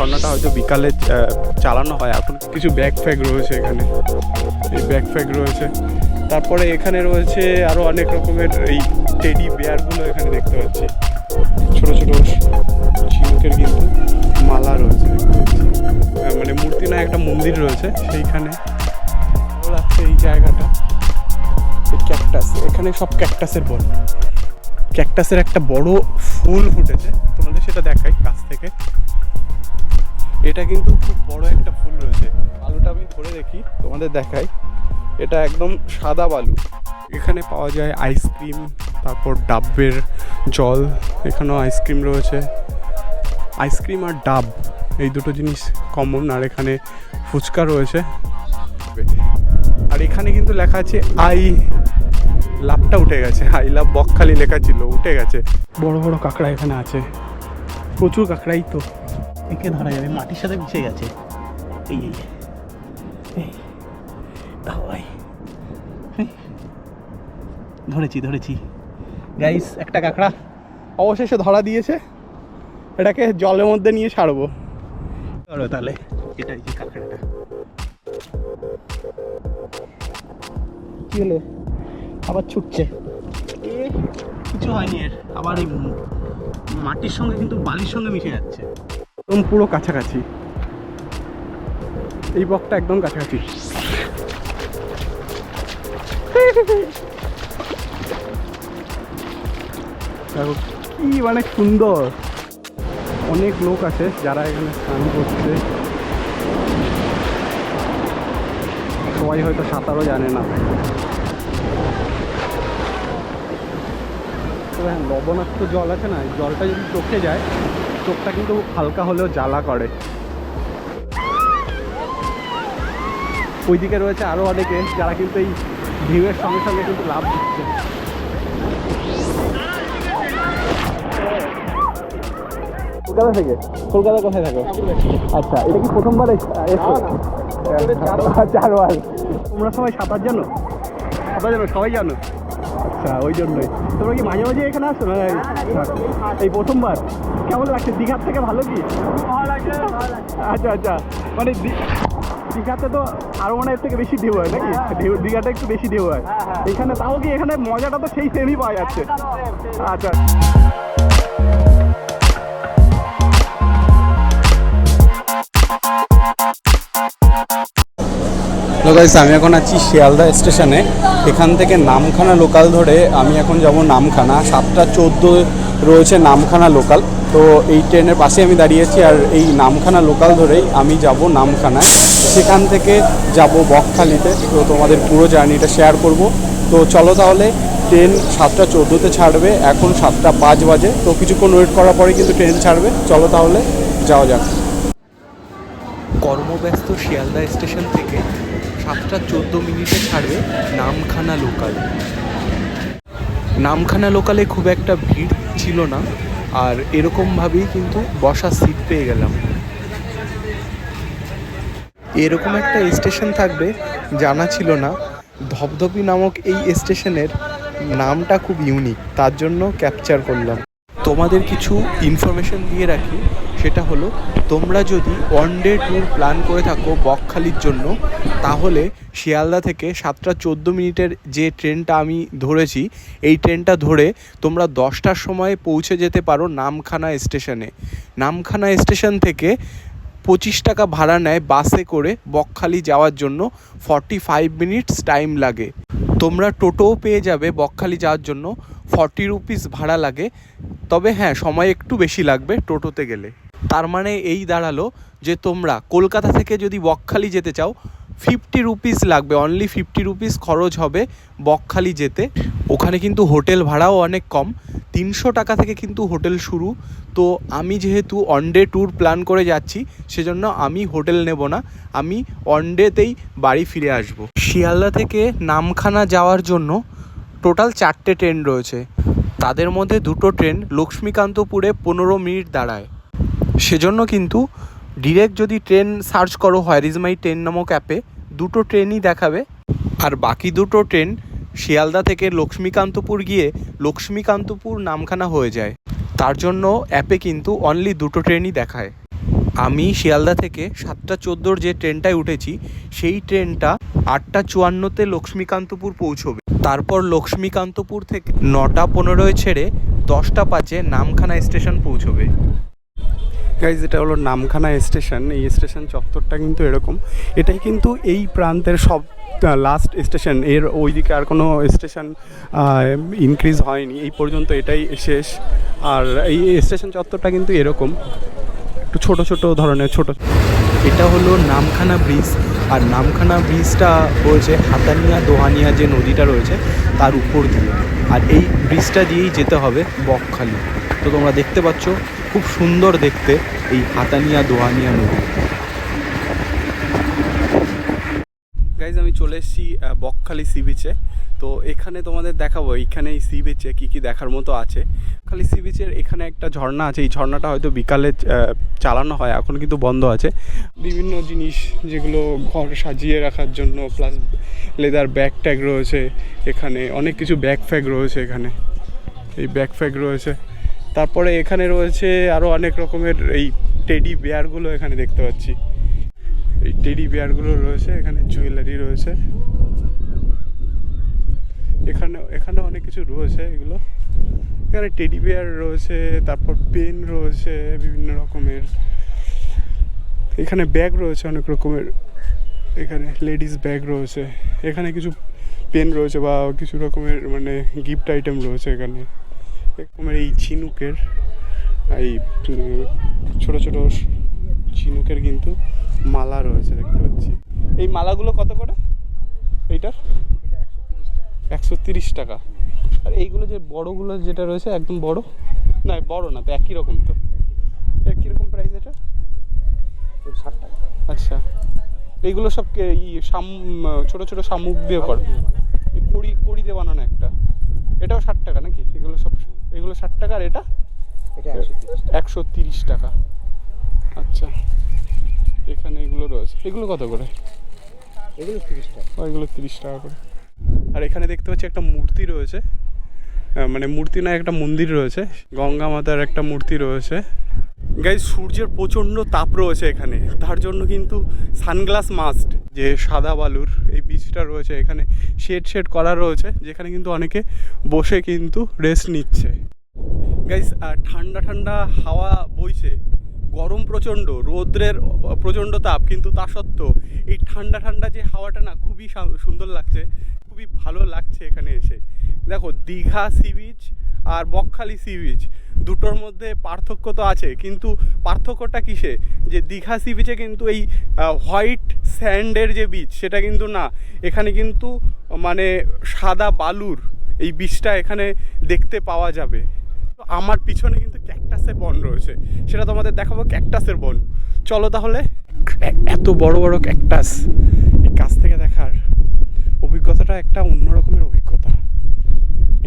ঝর্ণাটা হয়তো বিকালে চালানো হয়। এখন কিছু ব্যাগ ফ্যাগ রয়েছে এখানে। এই ব্যাগ ফ্যাগ রয়েছে। তারপরে এখানে রয়েছে আরও অনেক রকমের এই টেডি বেয়ারগুলো এখানে দেখতে পাচ্ছি। ছোটো ছোটো ঝিনুকের কিন্তু মালা রয়েছে মানে মূর্তি না একটা মন্দির রয়েছে সেইখানে। ভালো লাগছে এই জায়গাটা। ক্যাকটাস এখানে সব ক্যাকটাসের বল ক্যাকটাসের একটা বড় ফুল ফুটেছে। তোমাদের সেটা দেখাই কাছ থেকে। এটা কিন্তু খুব বড় একটা ফুল রয়েছে। আলুটা আমি ধরে দেখি, তোমাদের দেখাই। এটা একদম সাদা বালু। এখানে পাওয়া যায় আইসক্রিম তারপর ডাবের জল, এখানেও আইসক্রিম রয়েছে। আইসক্রিম আর ডাব, এই দুটো জিনিস কমন আর এখানে ফুচকা রয়েছে। আর এখানে কিন্তু লেখা আছে, আই লাভটা উঠে গেছে। আই লাভ বকখালি লেখা ছিল, উঠে গেছে। বড় বড় কাঁকড়া এখানে আছে। প্রচুর কাঁকড়াই তো। একে ধরা যাবে, মাটির সাথে মিশে গেছে। এই এই ভাই। ধরেছি ধরেছি। গাইস একটা কাঁকড়া অবশেষে ধরা দিয়েছে। এটাকে জলের মধ্যে নিয়ে ছাড়বো ধরো তাহলে, এটাই যে কাঁকড়াটা। কি হলো? আবার ছুটছে। কিছু হয়নি এর। আবার এই মাটির সঙ্গে কিন্তু বালির সঙ্গে মিশে যাচ্ছে। একদম পুরো কাছাকাছি। এই বকটা একদম কাছাকাছি। দেখো, কি মানে সুন্দর। অনেক লোক আছে যারা এখানে স্নান করছে। সবাই হয়তো সাঁতারও জানে না। হ্যাঁ লবণাক্ত জল আছে না জলটা যদি চোখে যায় চোখটা কিন্তু হালকা হলেও জ্বালা করে। ওইদিকে রয়েছে আরও অনেকে যারা কিন্তু এই ঢেউয়ের সঙ্গে সঙ্গে কিন্তু লাভ দিচ্ছে কলকাতা থেকে? কলকাতা কোথায় থাকো? আচ্ছা এটা কি প্রথমবার এস- চারবার তোমরা সবাই সাঁতার জানো? সাঁতার জানো সবাই জানো। আচ্ছা ওই জন্যই তোমরা কি মাঝে মাঝে এখানে আসো? না এই প্রথমবার। কেমন লাগছে? দীঘার থেকে ভালো কি? আচ্ছা আচ্ছা। মানে দীঘাতে তো আরও মনে এর থেকে বেশি ঢেউ হয় নাকি? ঢেউ দীঘাটা একটু বেশি ঢেউ হয়। এখানে তাও কি এখানে মজাটা তো সেই সেমই পাওয়া যাচ্ছে? আচ্ছা। হ্যালো গাইস আমি এখন আছি শিয়ালদা স্টেশনে। এখান থেকে নামখানা লোকাল ধরে আমি এখন যাব নামখানা। সাতটা চোদ্দ রয়েছে নামখানা লোকাল তো এই ট্রেনের পাশে আমি দাঁড়িয়েছি আর এই নামখানা লোকাল ধরেই আমি যাব নামখানায়। সেখান থেকে যাব বকখালিতে। তো তোমাদের পুরো জার্নিটা শেয়ার করব। তো চলো তাহলে, ট্রেন সাতটা চোদ্দোতে ছাড়বে। এখন সাতটা পাঁচ বাজে। তো কিছুক্ষণ ওয়েট করার পরে কিন্তু ট্রেন ছাড়বে। চলো তাহলে, যাওয়া যাক। কর্মব্যস্ত শিয়ালদা স্টেশন থেকে সাতটা চোদ্দ মিনিটে ছাড়বে নামখানা লোকাল। নামখানা লোকালে খুব একটা ভিড় ছিল না, আর এরকমভাবেই কিন্তু বসার সিট পেয়ে গেলাম। এরকম একটা স্টেশন থাকবে, জানা ছিল না। ধপধপি নামক এই স্টেশনের নামটা খুব ইউনিক তার জন্য ক্যাপচার করলাম। তোমাদের কিছু ইনফরমেশন দিয়ে রাখি সেটা হলো, তোমরা যদি ওয়ান ডে ট্যুর প্ল্যান করে থাকো বকখালির জন্য, তাহলে শিয়ালদা থেকে সাতটা চোদ্দ মিনিটের যে ট্রেনটা আমি ধরেছি, এই ট্রেনটা ধরে তোমরা দশটার সময় পৌঁছে যেতে পারো নামখানা স্টেশনে। নামখানা স্টেশন থেকে পঁচিশ টাকা ভাড়া নেয় বাসে করে বকখালি যাওয়ার জন্য ফর্টি ফাইভ মিনিটস টাইম লাগে। তোমরা টোটোও পেয়ে যাবে বকখালি যাওয়ার জন্য ফর্টি রুপিস ভাড়া লাগে। তবে হ্যাঁ সময় একটু বেশি লাগবে টোটোতে গেলে। তার মানে এই দাঁড়াল যে তোমরা কলকাতা থেকে যদি বকখালি যেতে চাও ফিফটি রুপিস লাগবে অনলি ফিফটি রুপিস খরচ হবে বকখালি যেতে। ওখানে কিন্তু হোটেল ভাড়াও অনেক কম, তিনশো টাকা থেকে কিন্তু হোটেল শুরু। তো আমি যেহেতু ওয়ান ডে ট্যুর প্ল্যান করে যাচ্ছি, সেজন্য আমি হোটেল নেব না, আমি ওয়ান ডেতেই বাড়ি ফিরে আসব। শিয়ালদা থেকে নামখানা যাওয়ার জন্য টোটাল চারটে ট্রেন রয়েছে। তাদের মধ্যে দুটো ট্রেন লক্ষ্মীকান্তপুরে পনেরো মিনিট দাঁড়ায়। সেজন্য কিন্তু ডিরেক্ট যদি ট্রেন সার্চ করো হোয়ার ইজ মাই ট্রেন নামক অ্যাপে দুটো ট্রেনই দেখাবে। আর বাকি দুটো ট্রেন শিয়ালদা থেকে লক্ষ্মীকান্তপুর গিয়ে লক্ষ্মীকান্তপুর নামখানা হয়ে যায়। তার জন্য অ্যাপে কিন্তু অনলি দুটো ট্রেনই দেখায়। আমি শিয়ালদা থেকে সাতটা চোদ্দোর যে ট্রেনটায় উঠেছি, সেই ট্রেনটা আটটা চুয়ান্নতে লক্ষ্মীকান্তপুর পৌঁছবে। তারপর লক্ষ্মীকান্তপুর থেকে নটা পনেরোয় ছেড়ে দশটা পাঁচে নামখানা স্টেশন পৌঁছবে। গাইজ এটা হলো নামখানা স্টেশন। এই স্টেশন চত্বরটা কিন্তু এরকম। এটাই কিন্তু এই প্রান্তের সব লাস্ট স্টেশনের ওইদিকে আর কোনো স্টেশন ইনক্রিজ হয়নি। এই পর্যন্ত এটাই শেষ। আর এই স্টেশন চত্বরটা কিন্তু এরকম। একটু ছোট ছোট ধরনের, ছোট। এটা হলো নামখানা ব্রিজ আর নামখানা ব্রিজটা রয়েছে হাতানিয়া দোহানিয়া যে নদীটা রয়েছে, তার উপর দিয়ে। আর এই ব্রিজটা দিয়েই যেতে হবে বকখালি। তো তোমরা দেখতে পাচ্ছ, খুব সুন্দর দেখতে এই হাতানিয়া দোহানিয়া নদী। গাইজ আমি চলে এসেছি বকখালি সি বিচে তো এখানে তোমাদের দেখাবো, এইখানে এই সি বিচে কী কী দেখার মতো আছে। খালি সি বিচের এখানে একটা ঝর্ণা আছে, এই ঝর্ণাটা হয়তো বিকালে চালানো হয়, এখন কিন্তু বন্ধ আছে। বিভিন্ন জিনিস যেগুলো ঘর সাজিয়ে রাখার জন্য প্লাস লেদার ব্যাগ ট্যাগ রয়েছে এখানে, অনেক কিছু ব্যাগ ফ্যাগ রয়েছে এখানে। এই ব্যাগ ফ্যাগ রয়েছে। তারপরে এখানে রয়েছে আরও অনেক রকমের এই টেডি বেয়ারগুলো এখানে দেখতে পাচ্ছি। এই টেডি বিয়ারগুলো রয়েছে, এখানে জুয়েলারি রয়েছে। এখানে এখানে অনেক কিছু রয়েছে এগুলো। এখানে টেডি বিয়ার রয়েছে, তারপর পেন রয়েছে, বিভিন্ন রকমের। এখানে ব্যাগ রয়েছে অনেক রকমের। এখানে লেডিস ব্যাগ রয়েছে। এখানে কিছু পেন রয়েছে বা কিছু রকমের মানে গিফট আইটেম রয়েছে এখানে। এরকমের এই ঝিনুকের এই ছোট ছোট ঝিনুকের কিন্তু মালা রয়েছে দেখতে পাচ্ছি। এই মালাগুলো কত করে? এইটার? একশো তিরিশ টাকা। আর এইগুলো যে বড়গুলো যেটা রয়েছে, একদম বড়? না বড় না, তো একই রকম তো। একই রকম প্রাইস এটা? ষাট টাকা আচ্ছা। এইগুলো সব কে- ই শাম ছোট ছোট শামুক দিয়ে করে। এই কড়ি কড়ি দিয়ে বানানো একটা। এটাও ষাট টাকা নাকি? এগুলো সব এগুলো ষাট টাকা আর এটা একশো তিরিশ টাকা। আচ্ছা। এখানে এগুলো রয়েছে। এগুলো কত করে? এগুলো তিরিশ টাকা। এগুলো তিরিশ টাকা করে। আর এখানে দেখতে পাচ্ছি একটা মূর্তি রয়েছে। মানে মূর্তি না একটা মন্দির রয়েছে। গঙ্গা মাতার একটা মূর্তি রয়েছে। গাই সূর্যের প্রচণ্ড তাপ রয়েছে এখানে। তার জন্য কিন্তু সানগ্লাস মাস্ট যে সাদা বালুর এই বীজটা রয়েছে এখানে। শেড শেড করা রয়েছে, যেখানে কিন্তু অনেকে বসে কিন্তু রেস্ট নিচ্ছে। গাইস ঠান্ডা ঠান্ডা হাওয়া বইছে। গরম প্রচণ্ড, রৌদ্রের প্রচণ্ড তাপ, কিন্তু তা সত্ত্বেও এই ঠান্ডা ঠান্ডা যে হাওয়াটা না খুবই সুন্দর লাগছে, খুবই ভালো লাগছে এখানে এসে। দেখো, দীঘা সি বিচ আর বকখালি সি বিচ দুটোর মধ্যে পার্থক্য তো আছে, কিন্তু পার্থক্যটা কিসে? যে দীঘা সি বিচে কিন্তু এই হোয়াইট স্যান্ডের যে বিচ সেটা কিন্তু না, এখানে কিন্তু মানে সাদা বালুর এই বীজটা এখানে দেখতে পাওয়া যাবে। আমার পিছনে কিন্তু ক্যাকটাসের বন রয়েছে। সেটা তোমাদের দেখাবো ক্যাকটাসের বন। চলো তাহলে এত বড় বড় ক্যাকটাস এই কাছ থেকে দেখার অভিজ্ঞতাটা একটা অন্য রকমের অভিজ্ঞতা।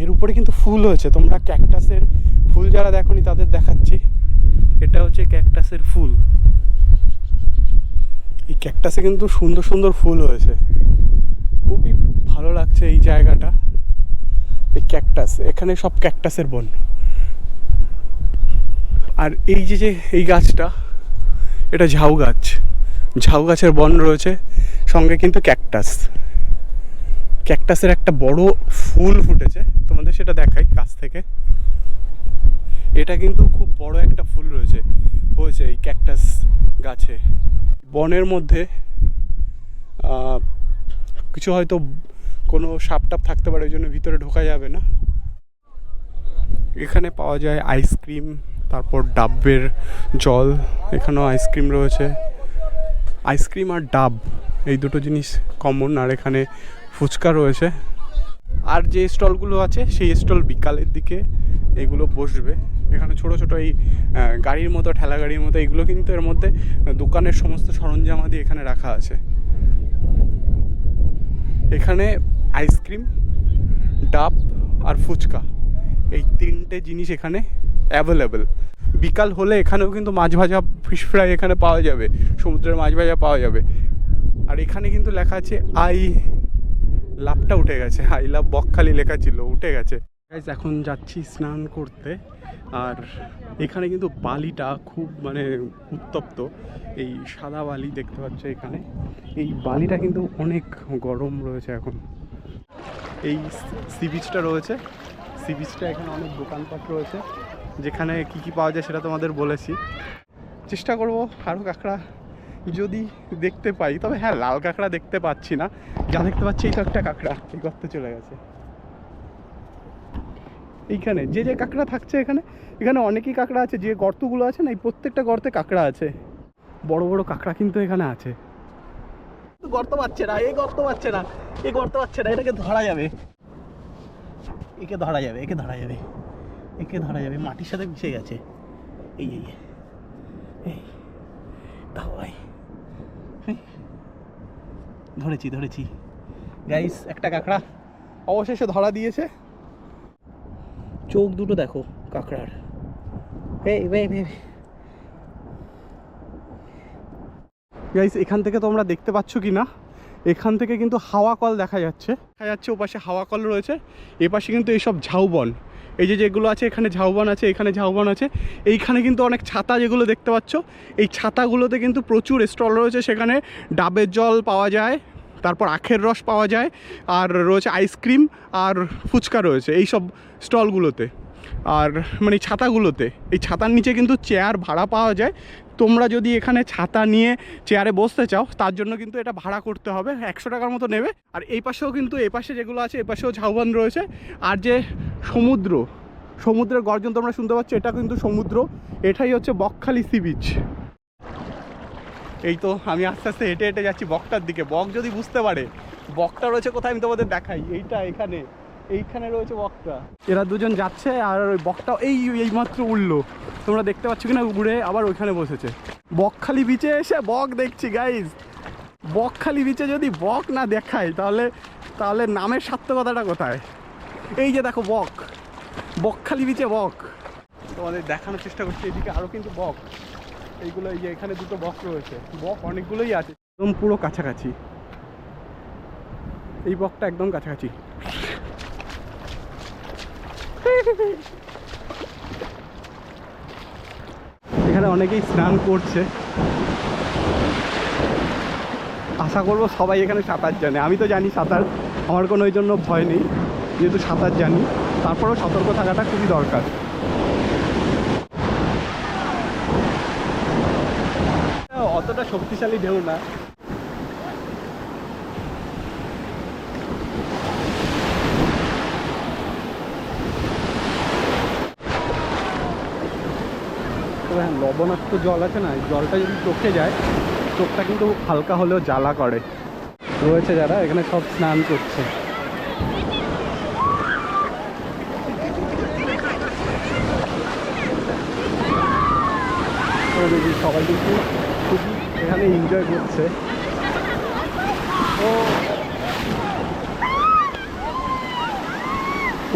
এর উপরে কিন্তু ফুল হয়েছে। তোমরা ক্যাকটাসের ফুল যারা দেখোনি তাদের দেখাচ্ছি। এটা হচ্ছে ক্যাকটাসের ফুল। এই ক্যাকটাসে কিন্তু সুন্দর সুন্দর ফুল হয়েছে। খুবই এই জায়গাটা। এই ক্যাকটাস এখানে সব ক্যাকটাসের বন। আর এই যে যে এই গাছটা, এটা ঝাউ গাছ। ঝাউ গাছের বন রয়েছে, সঙ্গে কিন্তু ক্যাকটাস ক্যাকটাসের একটা বড় ফুল ফুটেছে, তোমাদের সেটা দেখাই কাছ থেকে। এটা কিন্তু খুব বড় একটা ফুল রয়েছে, হয়েছে এই ক্যাকটাস গাছে। বনের মধ্যে কিছু হয়তো কোনো সাপ টাপ থাকতে পারে, ওই জন্য ভিতরে ঢোকা যাবে না। এখানে পাওয়া যায় আইসক্রিম, তারপর ডাবের জল, এখানেও আইসক্রিম রয়েছে। আইসক্রিম আর ডাব, এই দুটো জিনিস কমন আর এখানে ফুচকা রয়েছে। আর যে স্টলগুলো আছে, সেই স্টল বিকালের দিকে এগুলো বসবে। এখানে ছোট ছোট এই গাড়ির মতো, ঠেলা গাড়ির মতো, এগুলো কিন্তু এর মধ্যে দোকানের সমস্ত সরঞ্জামাদি এখানে রাখা আছে। এখানে আইসক্রিম ডাব আর ফুচকা। এই তিনটে জিনিস এখানে অ্যাভেলেবেল বিকাল হলে এখানেও কিন্তু মাছ ভাজা ফিশ ফ্রাই এখানে পাওয়া যাবে, সমুদ্রের মাছ ভাজা পাওয়া যাবে। আর এখানে কিন্তু লেখা আছে আই লাভটা উঠে গেছে আই লাভ বকখালি লেখা ছিল, উঠে গেছে। এখন যাচ্ছি স্নান করতে, আর এখানে কিন্তু বালিটা খুব মানে উত্তপ্ত। এই সাদা বালি দেখতে পাচ্ছ এখানে। এই বালিটা কিন্তু অনেক গরম রয়েছে এখন। এই সি বিচটা রয়েছে। সি বিচটা এখানে অনেক দোকানপাট রয়েছে। যেখানে কি কি পাওয়া যায় সেটা তোমাদের বলেছি। চেষ্টা করব আরও কাঁকড়া যদি দেখতে পাই। তবে হ্যাঁ লাল কাঁকড়া দেখতে পাচ্ছি না। যা দেখতে পাচ্ছি এই তো একটা কাঁকড়া। এই গর্তে চলে গেছে। এইখানে যে যে কাঁকড়া থাকছে এখানে এখানে অনেকই কাঁকড়া আছে। যে গর্তগুলো আছে না, এই প্রত্যেকটা গর্তে কাঁকড়া আছে। বড় বড় কাঁকড়া কিন্তু এখানে আছে। গর্ত পাচ্ছে না এই গর্ত পাচ্ছে না এই গর্ত পাচ্ছে না, এটাকে ধরা যাবে। একে ধরা যাবে, একে ধরা যাবে, একে ধরা যাবে, মাটির সাথে মিশে গেছে। এই এই এই। ভাই। ধরেছি ধরেছি। গাইস একটা কাঁকড়া অবশেষে ধরা দিয়েছে। চোখ দুটো দেখো কাঁকড়ার। এই এই এই। গাইস এখান থেকে তোমরা দেখতে পাচ্ছ কি না এখান থেকে কিন্তু হাওয়া কল দেখা যাচ্ছে। দেখা যাচ্ছে ওপাশে হাওয়া কল রয়েছে, এপাশে কিন্তু এইসব ঝাউবন। এই যে যেগুলো আছে, এখানে ঝাউবন আছে, এখানে ঝাউবন আছে। এইখানে কিন্তু অনেক ছাতা যেগুলো দেখতে পাচ্ছ। এই ছাতাগুলোতে কিন্তু প্রচুর স্টল রয়েছে। সেখানে ডাবের জল পাওয়া যায়, তারপর আখের রস পাওয়া যায়, আর রয়েছে আইসক্রিম আর ফুচকা রয়েছে। এই সব স্টলগুলোতে। আর মানে ছাতাগুলোতে। এই ছাতার নিচে কিন্তু চেয়ার ভাড়া পাওয়া যায়। তোমরা যদি এখানে ছাতা নিয়ে চেয়ারে বসতে চাও, তার জন্য কিন্তু এটা ভাড়া করতে হবে। একশো টাকার মতো নেবে। আর এই পাশেও কিন্তু, এই পাশে যেগুলো আছে, এই পাশেও ঝাউবান রয়েছে। আর যে সমুদ্র, সমুদ্রের গর্জন তোমরা শুনতে পাচ্ছ, এটা কিন্তু সমুদ্র। এটাই হচ্ছে বকখালি সি বিচ। এই তো আমি আস্তে আস্তে হেঁটে হেঁটে যাচ্ছি বকটার দিকে। বক যদি বুঝতে পারে, বকটা রয়েছে কোথায় আমি তোমাদের দেখাই। এইটা এখানে। এইখানে রয়েছে বকটা। এরা দুজন যাচ্ছে আর ওই বকটা এই এই মাত্র উঠল তোমরা দেখতে পাচ্ছ কিনা, উড়ে আবার ওইখানে বসেছে। বকখালি বিচে এসে বক দেখছি গাইজ বকখালি বিচে যদি বক না দেখাই তাহলে তাহলে নামের সার্থকতাটা কোথায়? এই যে দেখো বক। বকখালি বিচে বক। তোমাদের দেখানোর চেষ্টা করছি, এদিকে আরও কিন্তু বক। এইগুলো এই যে এখানে দুটো বক রয়েছে। বক অনেকগুলোই আছে। একদম পুরো কাছাকাছি। এই বকটা একদম কাছাকাছি। এখানে অনেকেই স্নান করছে। আশা করব সবাই এখানে সাঁতার জানে। আমি তো জানি সাঁতার, আমার কোনো ওই জন্য ভয় নেই, যেহেতু সাঁতার জানি। তারপরেও সতর্ক থাকাটা খুবই দরকার। অতটা শক্তিশালী ঢেউ না। লবণাক্ত জল আছে না জলটা যদি চোখে যায়, চোখটা কিন্তু হালকা হলেও জ্বালা করে। রয়েছে যারা, এখানে সব স্নান করছে। সবাই কিন্তু খুবই এখানে এনজয় করছে।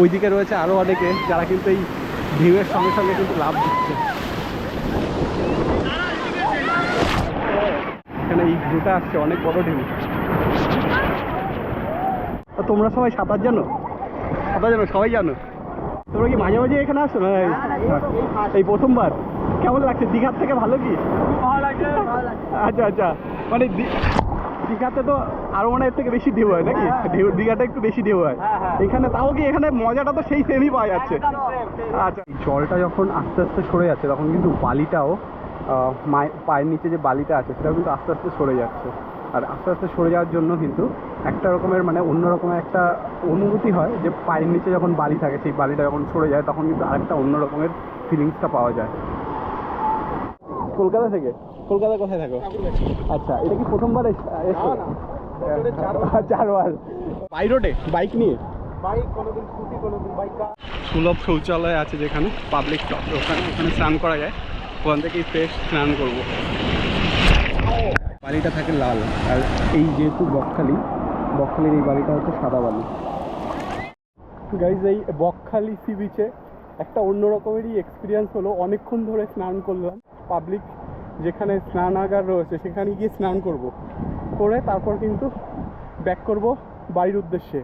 ওইদিকে রয়েছে আরও অনেকে, যারা কিন্তু এই ঢেউয়ের সঙ্গে সঙ্গে কিন্তু লাভ দিচ্ছে। ঢেউটা আসছে অনেক বড় ঢেউ তোমরা সবাই সাঁতার জানো? সাঁতার জানো? সবাই জানো? তোমরা কি মাঝে মাঝে এখানে আসো না? এই প্রথমবার। কেমন লাগছে? দীঘার থেকে ভালো কি? আচ্ছা আচ্ছা। মানে দীঘাতে তো আরও মনে এর থেকে বেশি ঢেউ হয় নাকি? ঢেউ দীঘাটা একটু বেশি ঢেউ হয়। এখানে তাও কি এখানে মজাটা তো সেই সেমই পাওয়া যাচ্ছে? আচ্ছা। জলটা যখন আস্তে আস্তে সরে যাচ্ছে, তখন কিন্তু বালিটাও পায়ের নিচে যে বালিটা আছে সেটাও কিন্তু আস্তে আস্তে সরে যাচ্ছে। আর আস্তে আস্তে সরে যাওয়ার জন্য কিন্তু একটা রকমের মানে অন্য রকমের একটা অনুভূতি হয় যে পায়ের নিচে যখন বালি থাকে সেই বালিটা যখন সরে যায় তখন কিন্তু আরেকটা অন্য রকমের ফিলিংসটা পাওয়া যায়। কলকাতা থেকে? কলকাতা কোথায় থাকো? আচ্ছা এটা কি প্রথমবার এসছো চারবার। বাই রোডে? বাইক নিয়ে? সুলভ শৌচালয় আছে যেখানে পাবলিক ওখানে ওখানে স্নান করা যায়। ওখান থেকেই ফ্রেশ স্নান করব। বালিটা থাকে লাল, আর এই যেহেতু বকখালি, বকখালির এই বালিটা হচ্ছে সাদা বালি। গাইজ এই বকখালি সি বিচে একটা অন্য রকমেরই এক্সপিরিয়েন্স হলো। অনেকক্ষণ ধরে স্নান করলাম। পাবলিক যেখানে স্নানাগার রয়েছে, সেখানে গিয়ে স্নান করব। করে তারপর কিন্তু ব্যাক করব বাড়ির উদ্দেশ্যে।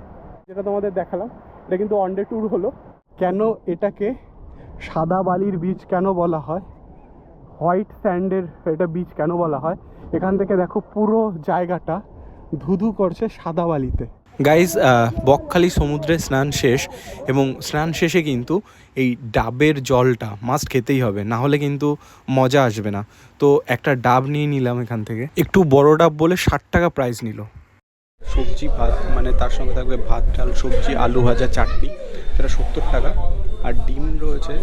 যেটা তোমাদের দেখালাম, এটা কিন্তু ওয়ান ডে ট্যুর হলো। কেন এটাকে সাদা বালির বীজ কেন বলা হয়? হোয়াইট স্যান্ডের এটা বীজ কেন বলা হয়? এখান থেকে দেখো পুরো জায়গাটা ধুধু করছে সাদা বালিতে। গাইজ বকখালি সমুদ্রে স্নান শেষ এবং স্নান শেষে কিন্তু এই ডাবের জলটা মাস্ট খেতেই হবে না হলে কিন্তু মজা আসবে না। তো একটা ডাব নিয়ে নিলাম এখান থেকে। একটু বড় ডাব বলে ষাট টাকা প্রাইস নিল। সবজি ভাত মানে তার সঙ্গে থাকবে ভাত ডাল সবজি আলু ভাজা চাটনি সেটা সত্তর টাকা। আর ডিম রয়েছে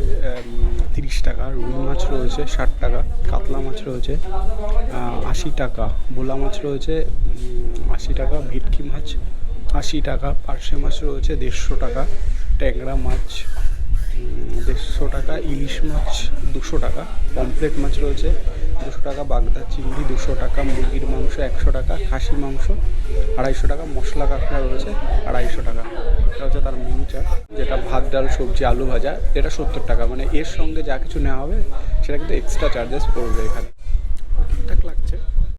তিরিশ টাকা, রুই মাছ রয়েছে ষাট টাকা, কাতলা মাছ রয়েছে আশি টাকা বোলা মাছ রয়েছে আশি টাকা, ভেটকি মাছ আশি টাকা, পার্শে মাছ রয়েছে দেড়শো টাকা, ট্যাংরা মাছ দেড়শো টাকা, ইলিশ মাছ দুশো টাকা পমফ্লেট মাছ রয়েছে দুশো টাকা, বাগদা চিংড়ি দুশো টাকা, মুরগির মাংস একশো টাকা, খাসি মাংস আড়াইশো টাকা, মশলা কাঁকড়া রয়েছে আড়াইশো টাকা। এটা হচ্ছে তার মেনু চার্ট যেটা ভাত, ডাল, সবজি, আলু ভাজা এটা সত্তর টাকা। মানে এর সঙ্গে যা কিছু নেওয়া হবে, সেটা কিন্তু এক্সট্রা চার্জেস পড়বে এখানে। ঠিকঠাক লাগছে।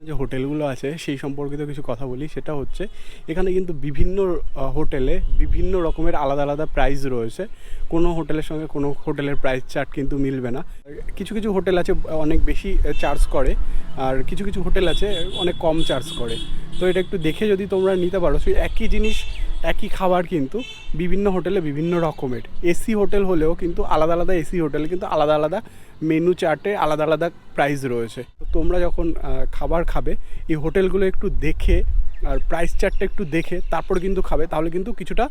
যে হোটেলগুলো আছে, সেই সম্পর্কিত কিছু কথা বলি, সেটা হচ্ছে এখানে কিন্তু বিভিন্ন হোটেলে বিভিন্ন রকমের আলাদা আলাদা প্রাইস রয়েছে। কোনো হোটেলের সঙ্গে কোনো হোটেলের প্রাইস চার্ট কিন্তু মিলবে না। কিছু কিছু হোটেল আছে, অনেক বেশি চার্জ করে, আর কিছু কিছু হোটেল আছে, অনেক কম চার্জ করে। তো এটা একটু দেখে যদি তোমরা নিতে পারো, সেই একই জিনিস একই খাবার কিন্তু বিভিন্ন হোটেলে বিভিন্ন রকমের। এসি হোটেল হলেও কিন্তু আলাদা আলাদা এসি হোটেলে কিন্তু আলাদা আলাদা মেনু চার্টে আলাদা আলাদা প্রাইস রয়েছে। তোমরা যখন খাবার খাবে, এই হোটেলগুলো একটু দেখে আর প্রাইস চার্টটা একটু দেখে তারপর কিন্তু খাবে, তাহলে কিন্তু কিছুটা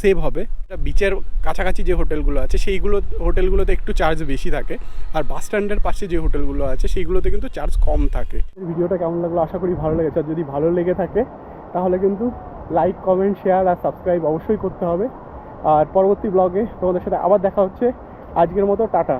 সেভ হবে। বিচের কাছাকাছি যে হোটেলগুলো আছে, সেইগুলো, হোটেলগুলোতে একটু চার্জ বেশি থাকে। আর বাস স্ট্যান্ডের পাশে যে হোটেলগুলো আছে, সেইগুলোতে কিন্তু চার্জ কম থাকে। ভিডিওটা কেমন লাগল? আশা করি ভালো লেগেছে। আর যদি ভালো লেগে থাকে তাহলে কিন্তু লাইক কমেন্ট শেয়ার আর সাবস্ক্রাইব অবশ্যই করতে হবে। আর পরবর্তী ব্লগে তোমাদের সাথে আবার দেখা হচ্ছে। আজকের মতো, টাটা।